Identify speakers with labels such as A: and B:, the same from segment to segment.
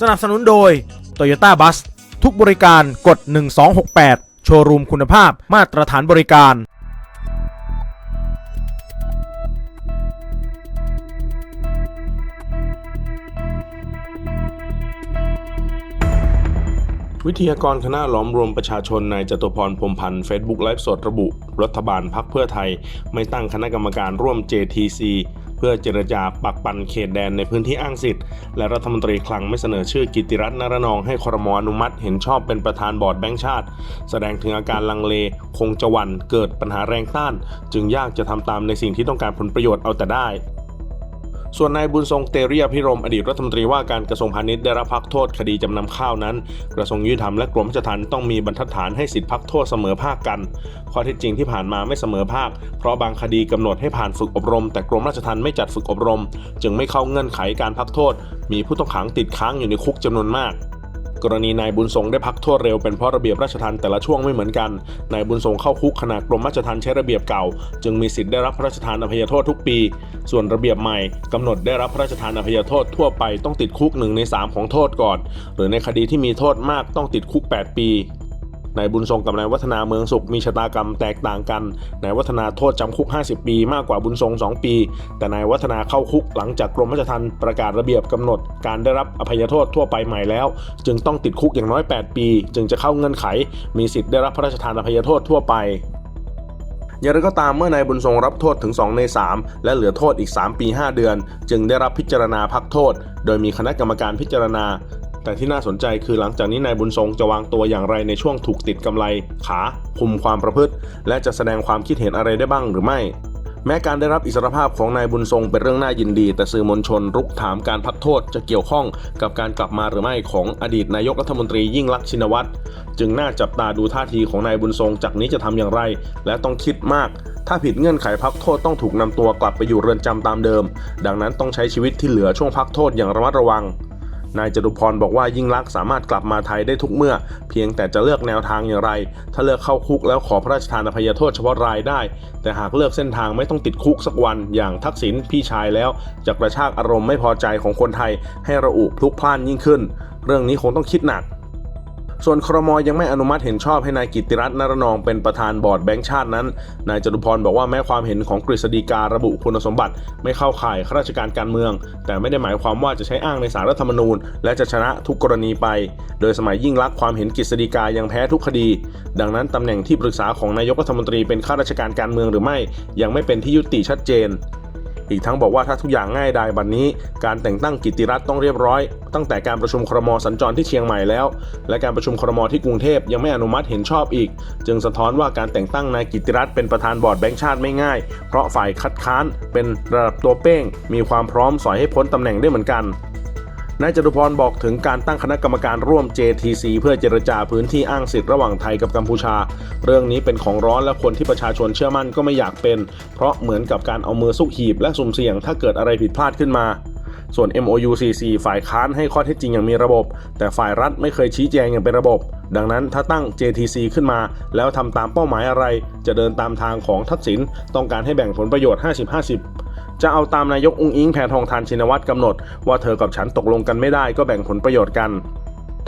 A: สนับสนุนโดย Toyota Bus ทุกบริการกด 1268 โชว์รูมคุณภาพมาตรฐานบริการ
B: วิทยากรคณะหล้อมรวมประชาชนนายจตุพรพรมพันธ์เฟซบุ๊กไลฟ์สดระบุ รัฐบาลพักเพื่อไทย ไม่ตั้งคณะกรรมการร่วม JTC เพื่อเจรจาปักปันเขตแดนในพื้นที่อ้างสิทธิ์ และรัฐมนตรีคลังไม่เสนอชื่อกิติรัตน์นรนองให้ครมอนุมัติเห็นชอบเป็นประธานบอร์ดแบงก์ชาติ แสดงถึงอาการลังเล คงจะวันเกิดปัญหาแรงต้าน จึงยากจะทำตามในสิ่งที่ต้องการผลประโยชน์เอาแต่ได้ ส่วนนายบุญทรงเตเรียพิรมอดีตรัฐมนตรีว่าการกระทรวงพาณิชย์ได้รับพักโทษคดีจำนำข้าวนั้น กระทรวงยุติธรรมและกรมราชทัณฑ์ต้องมีบรรทัดฐานให้สิทธิพักโทษเสมอภาคกัน ข้อเท็จจริงที่ผ่านมาไม่เสมอภาค เพราะบางคดีกำหนดให้ผ่านฝึกอบรม แต่กรมราชทัณฑ์ไม่จัดฝึกอบรม จึงไม่เข้าเงื่อนไขการพักโทษ มีผู้ต้องขังติดค้างอยู่ในคุกจำนวนมาก กรณีนายบุญทรงได้พักโทษเร็วเป็นเพราะระเบียบราชทัณฑ์แต่ละช่วงไม่เหมือนกัน นายบุญทรงเข้าคุกขณะกรมราชทัณฑ์ใช้ระเบียบเก่า จึงมีสิทธิ์ได้รับพระราชทานอภัยโทษทุกปี ส่วนระเบียบใหม่กำหนดได้รับพระราชทานอภัยโทษทั่วไปต้องติดคุกหนึ่งใน3ของโทษก่อน หรือในคดีที่มีโทษมากต้องติดคุก 8 ปี นายบุญทรงกับนายวัฒนาเมืองสุขมีชะตากรรมแตกต่างกัน นายวัฒนาโทษจำคุก 50 ปี มากกว่าบุญทรง 2 ปี แต่นายวัฒนาเข้าคุกหลังจากกรมราชทัณฑ์ประกาศระเบียบกำหนด การได้รับอภัยโทษทั่วไปใหม่แล้ว จึงต้องติดคุกอย่างน้อย 8 ปี จึงจะเข้าเงื่อนไข มีสิทธิ์ได้รับพระราชทานอภัยโทษทั่วไปอย่างไรก็ตามเมื่อนายบุญทรงรับโทษถึง 2 ใน 3 และเหลือโทษอีก 3 ปี 5 เดือน จึงได้รับพิจารณาพักโทษ โดยมีคณะกรรมการพิจารณา แต่ที่น่าสนใจคือหลังจากนี้นายบุญทรงจะวางตัวอย่างไรในช่วงถูกติดกำไร ขาคุมความประพฤติ และจะแสดงความคิดเห็นอะไรได้บ้างหรือไม่ แม้การได้รับอิสรภาพของนายบุญทรงเป็นเรื่องน่ายินดี แต่สื่อมวลชนรุกถามการพักโทษจะเกี่ยวข้องกับการกลับมาหรือไม่ของอดีตนายกรัฐมนตรียิ่งลักษณ์ชินวัตรจึงน่าจับตาดูท่าทีของนายบุญทรงจากนี้จะทำอย่างไร และต้องคิดมาก ถ้าผิดเงื่อนไขพักโทษต้องถูกนำตัวกลับไปอยู่เรือนจำตามเดิม ดังนั้นต้องใช้ชีวิตที่เหลือช่วงพักโทษอย่างระมัดระวัง นายจตุพรบอกว่ายิ่งลักษณ์สามารถกลับมาไทยได้ทุกเมื่อ เพียงแต่จะเลือกแนวทางอย่างไร ถ้าเลือกเข้าคุกแล้วขอพระราชทานอภัยโทษเฉพาะรายได้ แต่หากเลือกเส้นทางไม่ต้องติดคุกสักวันอย่างทักษิณพี่ชายแล้วจะกระชากอารมณ์ไม่พอใจของคนไทย ให้ระอุพลุกพล่านยิ่งขึ้น เรื่องนี้คงต้องคิดหนัก ส่วนครมยังไม่อนุมัติเห็นชอบให้นายกิติรัตน์นรนองเป็นประธานบอร์ดแบงก์ชาตินั้น นายจตุพรบอกว่าแม้ความเห็นของกฤษฎีการระบุคุณสมบัติ ไม่เข้าข่ายข้าราชการการเมือง แต่ไม่ได้หมายความว่าจะใช้อ้างในสารรัฐธรรมนูญ และจะชนะทุกกรณีไป โดยสมัยยิ่งลักษณ์ความเห็นกฤษฎีกายังแพ้ทุกคดี ดังนั้นตำแหน่งที่ปรึกษาของนายกรัฐมนตรีเป็นข้าราชการการเมืองหรือไม่ ยังไม่เป็นที่ยุติชัดเจน อีกทั้งบอกว่าถ้าทุกอย่างง่ายดายบัดนนี้ การแต่งตั้งกิติรัตน์ต้องเรียบร้อย ตั้งแต่การประชุมครมสัญจรที่เชียงใหม่แล้ว และการประชุมครมที่กรุงเทพยังไม่อนุมัติเห็นชอบอีก จึงสะท้อนว่าการแต่งตั้งนายกิตติรัตน์เป็นประธานบอร์ดแบงก์ชาติไม่ง่าย เพราะฝ่ายคัดค้านเป็นระดับตัวเป้ง มีความพร้อมสอยให้พ้นตำแหน่งได้เหมือนกัน นายจตุพรบอกถึงการตั้งคณะกรรมการร่วม JTC เพื่อเจรจาพื้นที่อ้างสิทธิ์ระหว่างไทยกับกัมพูชา เรื่องนี้เป็นของร้อนและคนที่ประชาชนเชื่อมั่นก็ไม่อยากเป็น เพราะเหมือนกับการเอามือซุกหีบและสุ่มเสี่ยงถ้าเกิดอะไรผิดพลาดขึ้นมาส่วน MOUCC ฝ่ายค้านให้ข้อเท็จจริงอย่างมีระบบ แต่ฝ่ายรัฐไม่เคยชี้แจงอย่างเป็นระบบ ดังนั้นถ้าตั้ง JTC ขึ้นมา แล้วทำตามเป้าหมายอะไร จะเดินตามทางของทักษิณต้องการให้แบ่งผลประโยชน์ 50-50 จะเอาตามนายกอุ้งอิงแพทองทานชินวัตรกำหนด ว่าเธอกับฉันตกลงกันไม่ได้ก็แบ่งผลประโยชน์กัน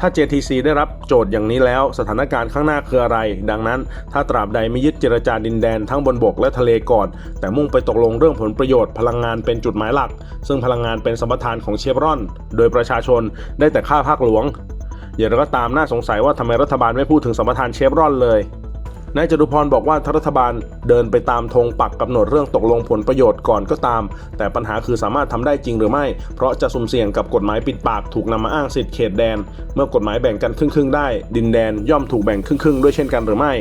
B: ถ้า JTC ได้รับโจทย์อย่างนี้แล้วสถานการณ์ข้างหน้าคืออะไร ดังนั้น ถ้าตราบใดไม่ยึดเจรจาดินแดนทั้งบนบกและทะเลก่อน แต่มุ่งไปตกลงเรื่องผลประโยชน์พลังงานเป็นจุดหมายหลัก ซึ่งพลังงานเป็นสมรทานของเชฟรอน โดยประชาชนได้แต่ค่าภาคหลวงอย่างไรก็ตามน่าสงสัยว่าทำไมรัฐบาลไม่พูดถึงสมรทานเชฟรอนเลย นายจตุพรบอกว่ารัฐบาลเดินไปตามธงปักกำหนดเรื่องตกลงผลประโยชน์ก่อนก็ตาม แต่ปัญหาคือสามารถทำได้จริงหรือไม่ เพราะจะสุ่มเสี่ยงกับกฎหมายปิดปากถูกนำมาอ้างสิทธิเขตแดน เมื่อกฎหมายแบ่งกันครึ่งๆได้ ดินแดนย่อมถูกแบ่งครึ่งๆด้วยเช่นกันหรือไม่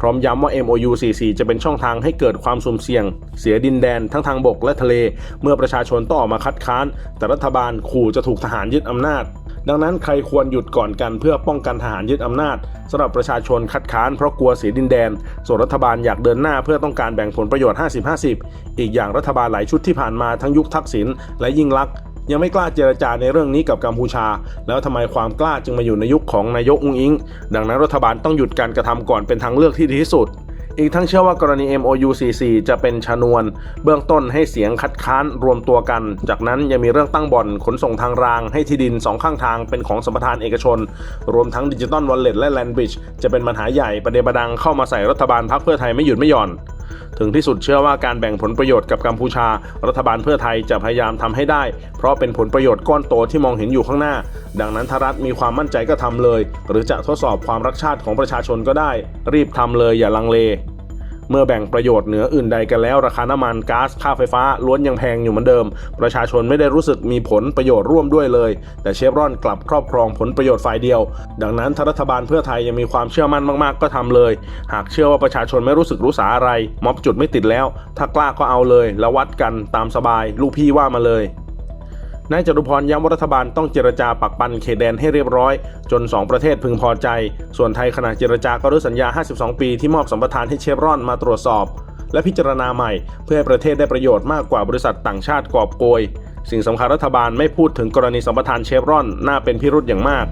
B: พร้อมย้ำว่า MOU 44 จะเป็นช่องทางให้เกิดความสุ่มเสี่ยง เสียดินแดนทั้งทางบกและทะเล เมื่อประชาชนต้องออกมาคัดค้าน แต่รัฐบาลขู่จะถูกทหารยึดอำนาจ ดังนั้นใครควรหยุดก่อนกันเพื่อป้องกันทหารยึดอำนาจสำหรับประชาชนคัดค้านเพราะกลัวเสียดินแดน ส่วนรัฐบาลอยากเดินหน้าเพื่อต้องการแบ่งผลประโยชน์ 50-50 อีกอย่างรัฐบาลหลายชุดที่ผ่านมาทั้งยุคทักษิณและยิ่งลักษณ์ยังไม่กล้าเจรจาในเรื่องนี้กับกัมพูชา แล้วทำไมความกล้าจึงมาอยู่ในยุคของนายกอุ้งอิง ดังนั้นรัฐบาลต้องหยุดการกระทำก่อนเป็นทางเลือกที่ดีที่สุด อีกทั้งเชื่อว่ากรณี MOU 44 จะเป็นชนวน เบื้องต้นให้เสียงคัดค้านรวมตัวกัน จากนั้นยังมีเรื่องตั้งบ่อนขนส่งทางราง ให้ที่ดินสองข้างทางเป็นของสมปทานเอกชน รวมทั้งดิจิตอลวอลเล็ตและแลนบริดจ์จะเป็นปัญหาใหญ่ประเดประดังเข้ามาใส่รัฐบาลพรรคเพื่อไทยไม่หยุดไม่หย่อน ถึงที่สุดเชื่อว่าการแบ่งผลประโยชน์กับกัมพูชา รัฐบาลเพื่อไทยจะพยายามทำให้ได้ เพราะเป็นผลประโยชน์ก้อนโตที่มองเห็นอยู่ข้างหน้า ดังนั้นทรัฐมีความมั่นใจก็ทำเลย หรือจะทดสอบความรักชาติของประชาชนก็ได้ รีบทำเลยอย่าลังเล เมื่อแบ่งประโยชน์เหนืออื่นใดกันแล้วราคาน้ำมันก๊าซค่าไฟฟ้าล้วนยังแพงอยู่เหมือนเดิม ประชาชนไม่ได้รู้สึกมีผลประโยชน์ร่วมด้วยเลย แต่เชฟรอนกลับครอบครองผลประโยชน์ฝ่ายเดียว ดังนั้นถ้ารัฐบาลเพื่อไทยยังมีความเชื่อมั่นมากๆ ก็ทำเลย หากเชื่อว่าประชาชนไม่รู้สึกรู้สาอะไร ม็อบจุดไม่ติดแล้ว ถ้ากล้าก็เอาเลยแล้ววัดกันตามสบาย ลูกพี่ว่ามาเลย นายจตุพรย้ำว่ารัฐบาลต้องเจรจาปักปันเขตแดนให้เรียบร้อย จน 2 ประเทศพึงพอใจ ส่วนไทยขณะเจรจาก็รื้อสัญญา 52 ปีที่มอบสัมปทานให้เชฟรอนมาตรวจสอบ และพิจารณาใหม่เพื่อให้ประเทศได้ประโยชน์มากกว่าบริษัทต่างชาติกอบโกย สิ่งสำคัญรัฐบาลไม่พูดถึงกรณีสัมปทานเชฟรอนน่าเป็นพิรุธอย่างมาก